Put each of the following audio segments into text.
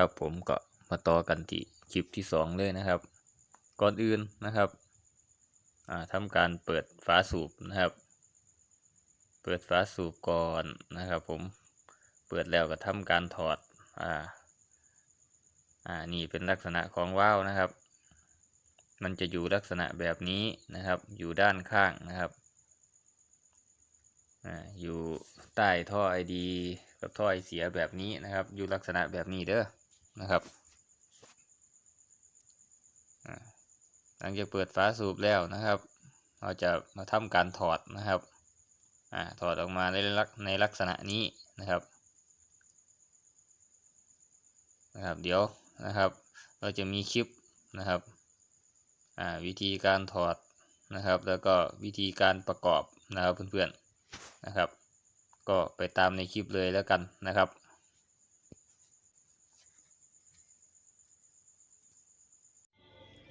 ครับผมก็มาต่อกันที่คลิปที่สองเลยนะครับ ก่อนอื่นนะครับอ่าทำการเปิดฝาสูบนะครับ เปิดฝาสูบก่อนนะครับ ผมเปิดแล้วก็ทำการถอดอ่าอ่านี่เป็นลักษณะของว่าวนะครับ มันจะอยู่ลักษณะแบบนี้นะครับ อยู่ด้านข้างนะครับอ่าอยู่ใต้ท่อไอดีกับท่อไอเสียแบบนี้นะครับ อยู่ลักษณะแบบนี้เด้อ นะครับหลังจากเปิดฝาสูบแล้วนะครับ เราจะมาทำการถอดนะครับอถอดออกมาในลักในลักษณะนี้นะครับนะครับเดี๋ยวนะครับ เราจะมีคลิปนะครับวิธีการถอดนะครับ แล้วก็วิธีการประกอบนะครับเพื่อนๆนะครับ ก็ไปตามในคลิปเลยแล้วกันนะครับ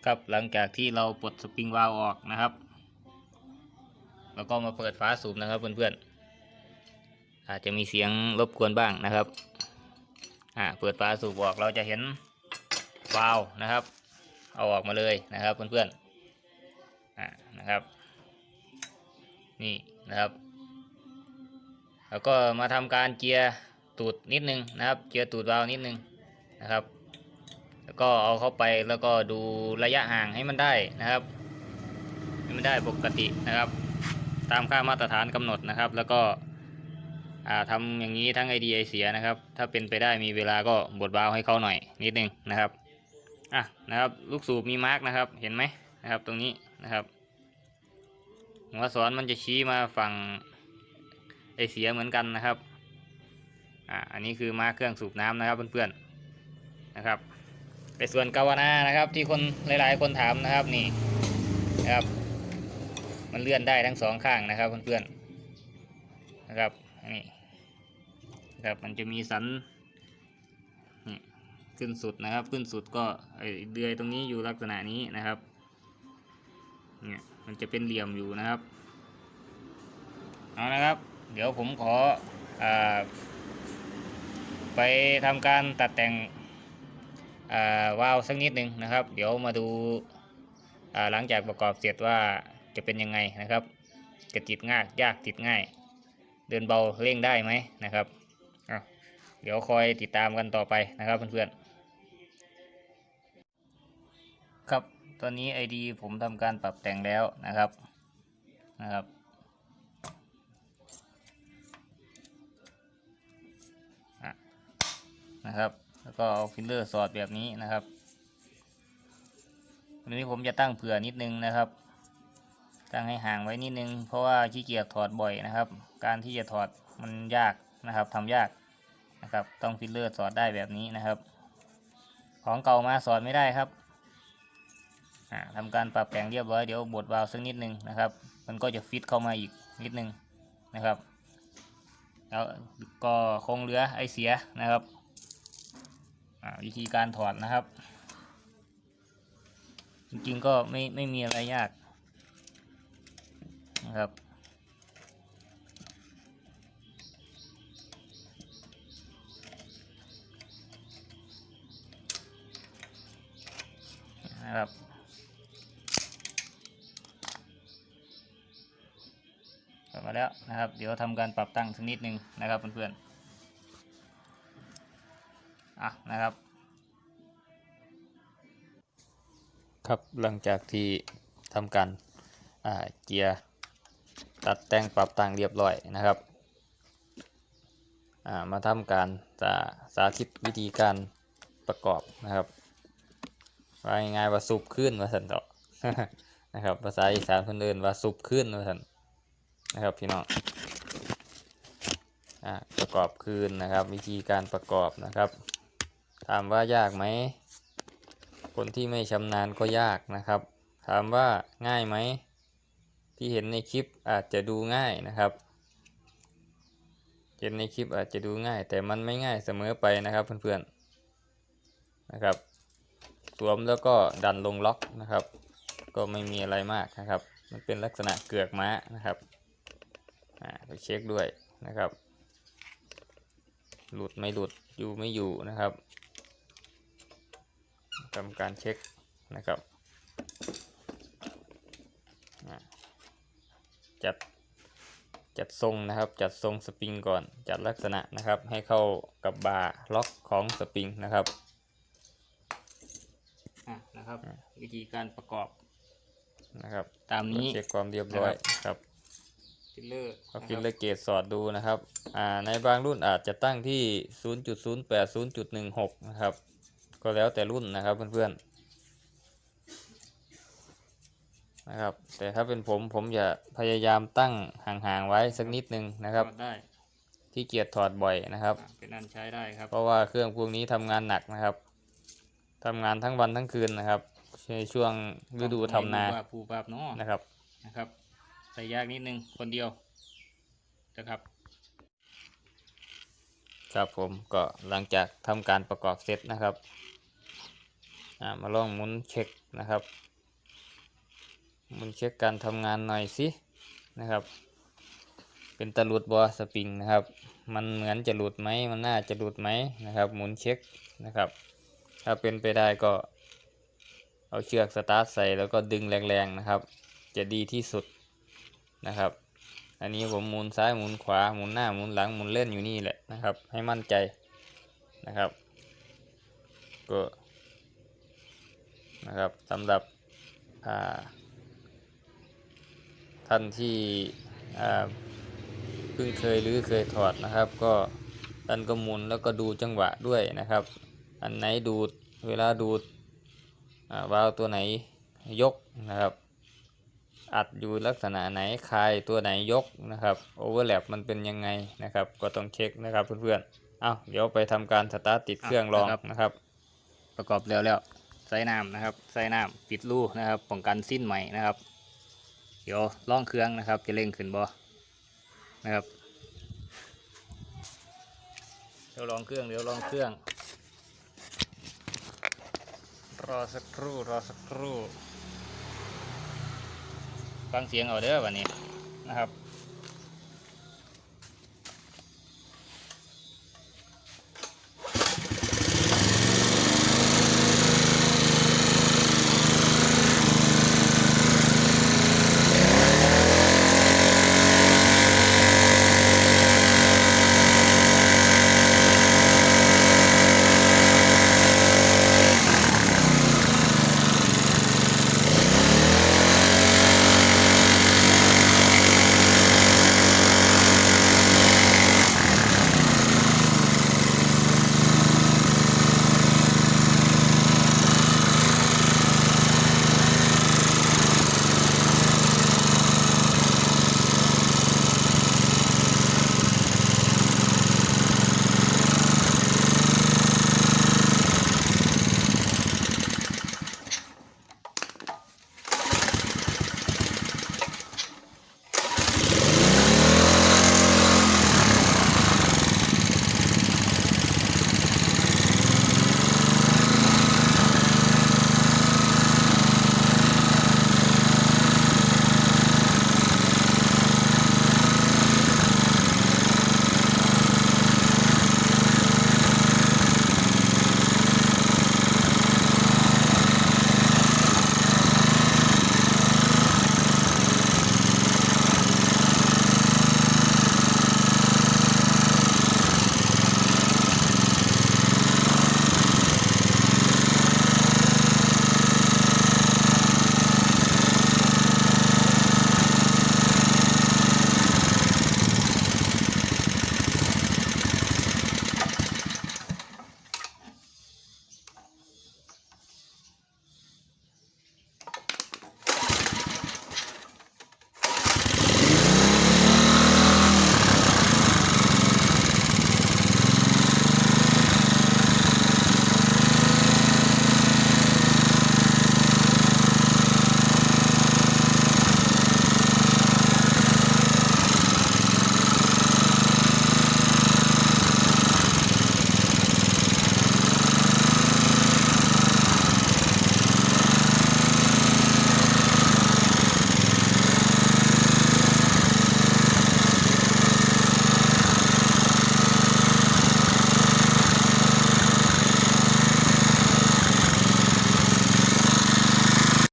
ครับหลังจากที่เราปลดสปริงวาล์วออกนะครับ แล้วก็มาเปิดฝาสูบนะครับเพื่อนๆอาจจะมีเสียงรบกวนบ้างนะครับอ่าเปิดฝาสูบออกเราจะเห็นวาล์วนะครับ เอาออกมาเลยนะครับเพื่อนๆอ่านะครับ นี่นะครับ แล้วก็มาทำการเจียร์ตูดนิดนึงนะครับเจียร์ตูดวาล์วนิดนึงนะครับ แล้วก็เอาเข้าไปแล้วก็ดูระยะห่างให้มันได้นะครับให้มันได้ปกตินะครับ ตามค่ามาตรฐานกำหนดนะครับ แล้วก็อ่าทำอย่างนี้ทั้งไอเดีไอเสียนะครับ ถ้าเป็นไปได้มีเวลาก็บดวาวให้เขาหน่อยนิดนึงนะครับอะนะครับลูกสูบมีมาร์กนะครับเห็นไหมนะครับตรงนี้นะครับหัวสอนมันจะชี้มาฝั่งไอเสียเหมือนกันนะครับอ่าอันนี้คือมาร์กเครื่องสูบน้ำนะครับเพื่อนๆนะครับ ในส่วนกาวนานะครับ ที่คนหลาย ๆ คนถามนะครับนี่นะครับ มันเลื่อนได้ทั้งสองข้างนะครับเพื่อนๆนะครับนี่นะครับมันจะมีสันนี่ขึ้นสุดนะครับ ขึ้นสุดก็เดือยตรงนี้อยู่ลักษณะนี้นะครับเนี่ยมันจะเป็นเหลี่ยมอยู่นะครับเอานะครับ เดี๋ยวผมขออไปทำการตัดแต่ง วาล์วสักนิดหนึ่งนะครับ เดี๋ยวมาดูอ่าหลังจากประกอบเสร็จว่าจะเป็นยังไงนะครับจะติดง่ายยากติดง่าย เดินเบาเร่งได้ไหมนะครับเดี๋ยวคอยติดตามกันต่อไปนะครับเพื่อนๆครับตอนนี้ ID ผมทำการปรับแต่งแล้วนะครับนะครับนะครับ แล้วก็เอาฟิลเลอร์สอดแบบนี้นะครับวันนี้ผมจะตั้งเผื่อนิดนึงนะครับ ตั้งให้ห่างไว้นิดนึง เพราะว่าขี้เกียจถอดบ่อยนะครับ การที่จะถอดมันยากนะครับทำยากนะครับ ต้องฟิลเลอร์สอดได้แบบนี้นะครับ ของเก่ามาสอดไม่ได้ครับอ่าทำการปรับแต่งเรียบร้อยเดี๋ยวบดวาล์วสักนิดนึงนะครับ มันก็จะฟิตเข้ามาอีกนิดนึงนะครับ แล้วก็คงเหลือไอเสียนะครับ วิธีการถอดนะครับ จริงๆก็ไม่ไม่มีอะไรยากนะครับนะครับกลับมาแล้วนะครับ เดี๋ยวทำการปรับตั้งสักนิดนึงนะครับเพื่อนๆ อะนะครับ ครับหลังจากที่ทำการเจียร์ตัดแต่งปรับต่างเรียบร้อยนะครับามาทำการสาสาธิตวิธีการประกอบนะครับว่าง่ายๆว่าสุบขึ้นว่าสันเถาะนะครับภาษาอีสานคนอื่นว่าสุบขึ้นว่าสันนะครับพี่น้องอประกอบคืนนะครับ วิธีการประกอบนะครับ ถามว่ายากไหม คนที่ไม่ชำนาญก็ยากนะครับ ถามว่าง่ายไหม ที่เห็นในคลิปอาจจะดูง่ายนะครับ เห็นในคลิปอาจจะดูง่าย แต่มันไม่ง่ายเสมอไปนะครับเพื่อนๆนะครับ สวมแล้วก็ดันลงล็อกนะครับ ก็ไม่มีอะไรมากนะครับ มันเป็นลักษณะเกือกม้านะครับอ่าไปเช็คด้วยนะครับ หลุดไม่หลุดอยู่ไม่อยู่นะครับ ทำการเช็คนะครับอะจัดจัดทรงนะครับ จัดทรงสปริงก่อน จัดลักษณะนะครับ ให้เข้ากับบาร์ล็อกของสปริงนะครับอะนะครับ วิธีการประกอบนะครับ ตามนี้เช็คความเรียบร้อยครับฟิลเลอร์ก็ฟิลเลอร์เกตสอดดูนะครับอ่าในบางรุ่นอาจจะตั้งที่ 0.08 0.16 นะครับ ก็แล้วแต่รุ่นนะครับเพื่อนๆนะครับ แต่ถ้าเป็นผมผมจะพยายามตั้งห่างๆไว้สักนิดนึงนะครับถอดได้ที่เกียจถอดบ่อยนะครับอะเป็นอันใช้ได้ครับ เพราะว่าเครื่องพวกนี้ทำงานหนักนะครับทำงานทั้งวันทั้งคืนนะครับในช่วงฤดูทำนาว่าปูปราบเนาะนะครับนะครับใส่ยากนิดนึงคนเดียวนะครับ ครับผมก็หลังจากทำการประกอบเสร็จนะครับอ่า มาลองหมุนเช็คนะครับหมุนเช็คการทำงานหน่อยสินะครับ เป็นตะลุดบอสปริงนะครับ มันเหมือนจะหลุดไหมมันน่าจะหลุดไหมนะครับ หมุนเช็คนะครับ ถ้าเป็นไปได้ก็ เอาเชือกสตาร์ทใส่แล้วก็ดึงแรงๆนะครับ จะดีที่สุดนะครับ อันนี้ผมหมุนซ้ายหมุนขวาหมุนหน้าหมุนหลังหมุนเล่นอยู่นี่แหละนะครับ ให้มั่นใจนะครับ ก็ นะครับสำหรับอ่าท่านที่อ่าเพิ่งเคยหรือเคยถอดนะครับ ก็ท่านก็หมุนแล้วก็ดูจังหวะด้วยนะครับ อันไหนดูดเวลาดูดอ่าวาล์วตัวไหนยกนะครับ อัดอยู่ลักษณะไหนคลายตัวไหนยกนะครับโอเวอร์แลปมันเป็นยังไงนะครับ ก็ต้องเช็คนะครับเพื่อนๆเอาเดี๋ยวไปทำการสตาร์ทติดเครื่องลองครับนะครับ ประกอบแล้วแล้ว ใส่น้ำนะครับ ใส่น้ำปิดรูนะครับ ป้องกันสิ้นใหม่นะครับ เดี๋ยวล่องเครื่องนะครับ จะเร่งขึ้นบ่นะครับ เดี๋ยวลองเครื่อง เดี๋ยวลองเครื่อง รอสักครู่รอสักครู่ ฟังเสียงเอาเด้อวันนี้นะครับ